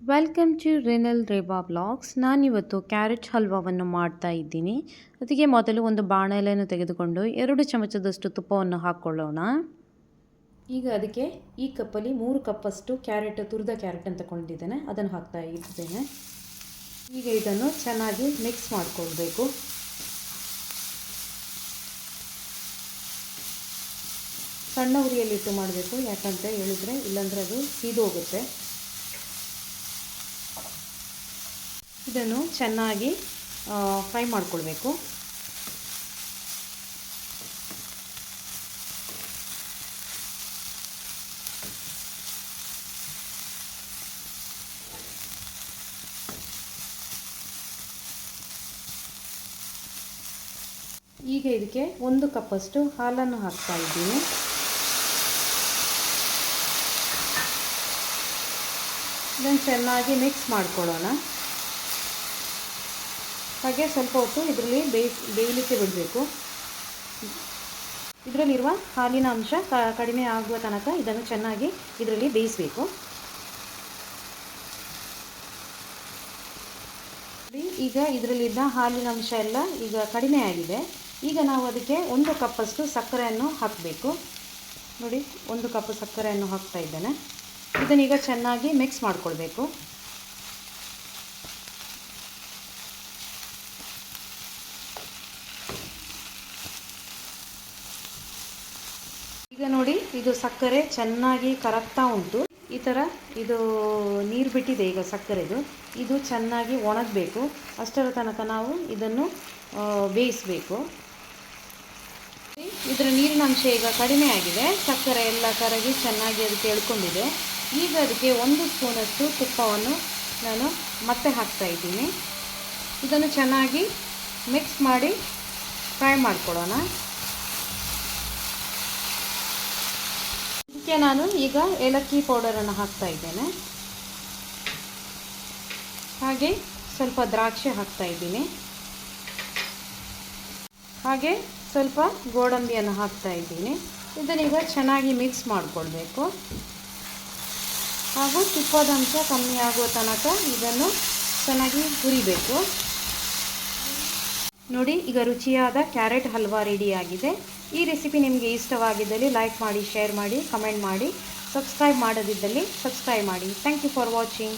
Welcome to ರಿನಲ್ ರೇಬಾ blogs ನಾನಿವತ್ತು ಕ್ಯಾರೆಟ್ ಹಲ್ವಾವನ್ನು ಮಾಡ್ತಾ ಇದ್ದೀನಿ. ಅದಕ್ಕೆ ಮೊದಲು ಒಂದು ಬಾಣಲೆಯನ್ನು ತೆಗೆದುಕೊಂಡು ಎರಡು ಚಮಚದಷ್ಟು ತುಪ್ಪವನ್ನು ಹಾಕ್ಕೊಳ್ಳೋಣ. ಈಗ ಅದಕ್ಕೆ ಈ ಕಪ್ಪಲ್ಲಿ ಮೂರು ಕಪ್ಪಷ್ಟು ಕ್ಯಾರೆಟ್ ತುರಿದ ಕ್ಯಾರೆಟ್ ತಗೊಂಡಿದ್ದೇನೆ. ಅದನ್ನು ಹಾಕ್ತಾ ಇದ್ದೇನೆ. ಈಗ ಇದನ್ನು ಚೆನ್ನಾಗಿ ಮಿಕ್ಸ್ ಮಾಡಿಕೊಳ್ಬೇಕು. ಸಣ್ಣ ಉರಿಯಲ್ಲಿಟ್ಟು ಮಾಡಬೇಕು. ಯಾಕಂತ ಹೇಳಿದರೆ ಇಲ್ಲಾಂದರೆ ಅದು ಸೀದೋಗುತ್ತೆ. ಇದನ್ನು ಚೆನ್ನಾಗಿ ಫ್ರೈ ಮಾಡಿಕೊಳ್ಬೇಕು. ಈಗ ಇದಕ್ಕೆ ಒಂದು ಕಪ್ಪಷ್ಟು ಹಾಲನ್ನು ಹಾಕ್ತಾ ಇದ್ದೀನಿ. ಇದನ್ನು ಚೆನ್ನಾಗಿ ಮಿಕ್ಸ್ ಮಾಡ್ಕೊಳ್ಳೋಣ. ಹಾಗೆ ಸ್ವಲ್ಪ ಹೊತ್ತು ಇದರಲ್ಲಿ ಬೇಯಿಸ್ ಬೇಯಲಿಕ್ಕೆ ಬಿಡಬೇಕು. ಇದರಲ್ಲಿರುವ ಹಾಲಿನ ಅಂಶ ಕಡಿಮೆ ಆಗುವ ತನಕ ಇದನ್ನು ಚೆನ್ನಾಗಿ ಇದರಲ್ಲಿ ಬೇಯಿಸಬೇಕು. ಈಗ ಇದರಲ್ಲಿದ್ದ ಹಾಲಿನ ಅಂಶ ಎಲ್ಲ ಈಗ ಕಡಿಮೆ ಆಗಿದೆ. ಈಗ ನಾವು ಅದಕ್ಕೆ ಒಂದು ಕಪ್ಪಷ್ಟು ಸಕ್ಕರೆಯನ್ನು ಹಾಕಬೇಕು. ನೋಡಿ, ಒಂದು ಕಪ್ ಸಕ್ಕರೆಯನ್ನು ಹಾಕ್ತಾ ಇದ್ದೇನೆ. ಇದನ್ನೀಗ ಚೆನ್ನಾಗಿ ಮಿಕ್ಸ್ ಮಾಡಿಕೊಳ್ಬೇಕು. ಈಗ ನೋಡಿ, ಇದು ಸಕ್ಕರೆ ಚೆನ್ನಾಗಿ ಕರಗ್ತಾ ಉಂಟು. ಈ ಥರ ಇದು ನೀರು ಬಿಟ್ಟಿದೆ ಈಗ ಸಕ್ಕರೆದು. ಇದು ಚೆನ್ನಾಗಿ ಒಣಗಬೇಕು. ಅಷ್ಟರ ತನಕ ನಾವು ಇದನ್ನು ಬೇಯಿಸಬೇಕು. ಇದರ ನೀರಿನ ಅಂಶ ಈಗ ಕಡಿಮೆ ಆಗಿದೆ. ಸಕ್ಕರೆ ಎಲ್ಲ ಕರಗಿ ಚೆನ್ನಾಗಿ ಅದಕ್ಕೆ ಎಳ್ಕೊಂಡಿದೆ. ಈಗ ಅದಕ್ಕೆ ಒಂದು ಸ್ಪೂನಷ್ಟು ತುಪ್ಪವನ್ನು ನಾನು ಮತ್ತೆ ಹಾಕ್ತಾ ಇದ್ದೀನಿ. ಇದನ್ನು ಚೆನ್ನಾಗಿ ಮಿಕ್ಸ್ ಮಾಡಿ ಫ್ರೈ ಮಾಡ್ಕೊಳ್ಳೋಣ. ಇದಕ್ಕೆ ನಾನು ಈಗ ಏಲಕ್ಕಿ ಪೌಡರನ್ನು ಹಾಕ್ತಾ ಇದ್ದೇನೆ. ಹಾಗೆ ಸ್ವಲ್ಪ ದ್ರಾಕ್ಷಿ ಹಾಕ್ತಾ ಇದ್ದೀನಿ. ಹಾಗೆ ಸ್ವಲ್ಪ ಗೋಡಂಬಿಯನ್ನು ಹಾಕ್ತಾ ಇದ್ದೀನಿ. ಇದನ್ನೀಗ ಚೆನ್ನಾಗಿ ಮಿಕ್ಸ್ ಮಾಡಿಕೊಳ್ಬೇಕು. ಹಾಗೂ ತುಪ್ಪದಂಶ ಕಮ್ಮಿ ಆಗುವ ತನಕ ಇದನ್ನು ಚೆನ್ನಾಗಿ ಹುರಿಬೇಕು. ನೋಡಿ, ಈಗ ರುಚಿಯಾದ ಕ್ಯಾರೆಟ್ ಹಲ್ವಾ ರೆಡಿಯಾಗಿದೆ ಈ ರೆಸಿಪಿ ನಿಮಗೆ ಇಷ್ಟವಾಗಿದ್ದಲ್ಲಿ ಲೈಕ್ ಮಾಡಿ ಶೇರ್ ಮಾಡಿ ಕಮೆಂಟ್ ಮಾಡಿ ಸಬ್ಸ್ಕ್ರೈಬ್ ಮಾಡದಿದ್ದಲ್ಲಿ ಸಬ್ಸ್ಕ್ರೈಬ್ ಮಾಡಿ. Thank you for watching